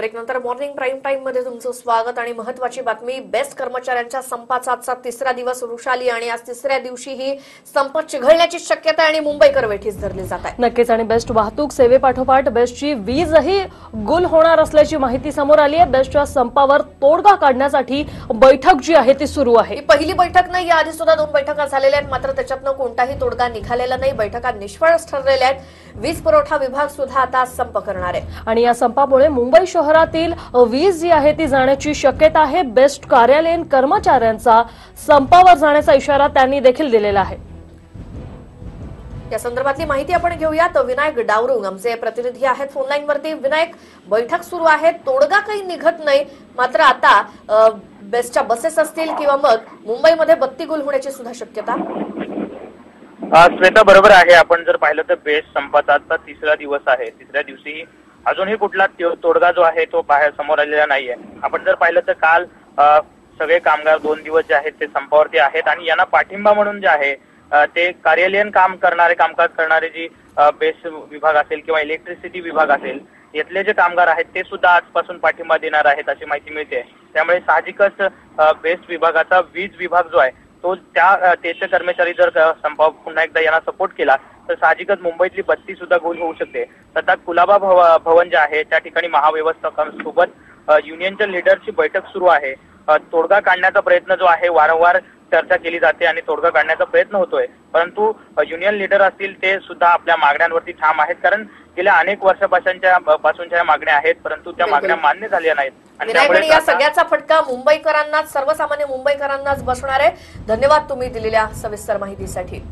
Break नंतर morning prime टाइममध्ये तुमचं स्वागत आणि महत्वाची बातमी. बेस्ट कर्मचाऱ्यांच्या संपाचा आजचा तिसरा दिवस वृषाली आणि आज तिसऱ्या दिवशीही संप चिघळण्याची शक्यता आणि मुंबईकर वेठीस धरली जात आहे. नक्कीच आणि बेस्ट वाहतूक सेवेपाठोपाठ बेस्टची वीजही गुल होणार असल्याची माहिती समोर आली आहे. बेस्टच्या संपावर तोडगा काढण्यासाठी बैठक जी आहे ती सुरू आहे. ही पहिली बैठक नाही याआधी सुद्धा दोन बैठका झालेल्या आहेत. मात्र त्याच्यातनं कोणताही तोडगा निघालेला नाही. बैठका निष्फळच ठरलेल्या आहेत. वीज पुरवठा विभाग सुद्धा आता संप करणार आहे. आणि या संपामुळे मुंबई शहरातील वीज जी आहे ती जाण्याची शक्यता आहे. बेस्ट कार्यालयीन कर्मचाऱ्यांचा संपावर जाण्याचा इशारा त्यांनी देखील दिलेला आहे. या संदर्भातली माहिती आपण घेऊयात. विनायक डावरुंग आमचे प्रतिनिधी आहेत. फोनलाईन वरती विनायक बैठक सुरू आहे. तोडगा काही निघत नाही. मात्र आता बेस्टच्या बसेस असतील किंवा मग मुंबईमध्ये बत्ती गुल होण्याची सुद्धा शक्यता. श्वेता बरोबर आहे. आपण जर पाहिलं तर बेस्ट संपाचा तिसरा दिवस आहे. तिसऱ्या दिवशी अजूनही कुठला तोडगा जो आहे तो बाहेर समोर आलेला नाहीये. आपण जर पाहिलं तर काल सगळे कामगार दोन दिवस जे आहेत ते संपावरती आहेत आणि यांना पाठिंबा म्हणून जे आहे ते कार्यालयीन काम करणारे कामकाज करणारे जी बेस विभाग असेल किंवा इलेक्ट्रिसिटी विभाग असेल यातले जे कामगार आहेत ते सुद्धा आजपासून पाठिंबा देणार आहेत अशी माहिती मिळते. त्यामुळे साहजिकच बेस्ट विभागाचा वीज विभाग जो आहे तो त्या त्याचे तेचे कर्मचारी जर अ, पुन्हा एकदा यांना सपोर्ट केला तर साहजिकच मुंबईतली बत्ती सुद्धा गोल होऊ शकते. सध्या कुलाबा भव भवन जे आहे त्या ठिकाणी महाव्यवस्थापकांसोबत युनियनच्या लिडरची बैठक सुरू आहे. तोडगा काढण्याचा प्रयत्न जो आहे वारंवार चर्चा केली जाते आणि तोडगा काढण्याचा प्रयत्न होतोय. परंतु युनियन लिडर असतील ते सुद्धा आपल्या मागण्यांवरती ठाम आहेत. कारण गेल्या अनेक वर्षापासूनच्या पासूनच्या मागण्या आहेत. परंतु त्या. मागण्या मान्य झाल्या नाहीत. आणि विनायक आणि त्यामुळे या सगळ्याचा फटका मुंबईकरांनाच सर्वसामान्य मुंबईकरांनाच बसणार आहे. धन्यवाद तुम्ही दिलेल्या सविस्तर माहितीसाठी.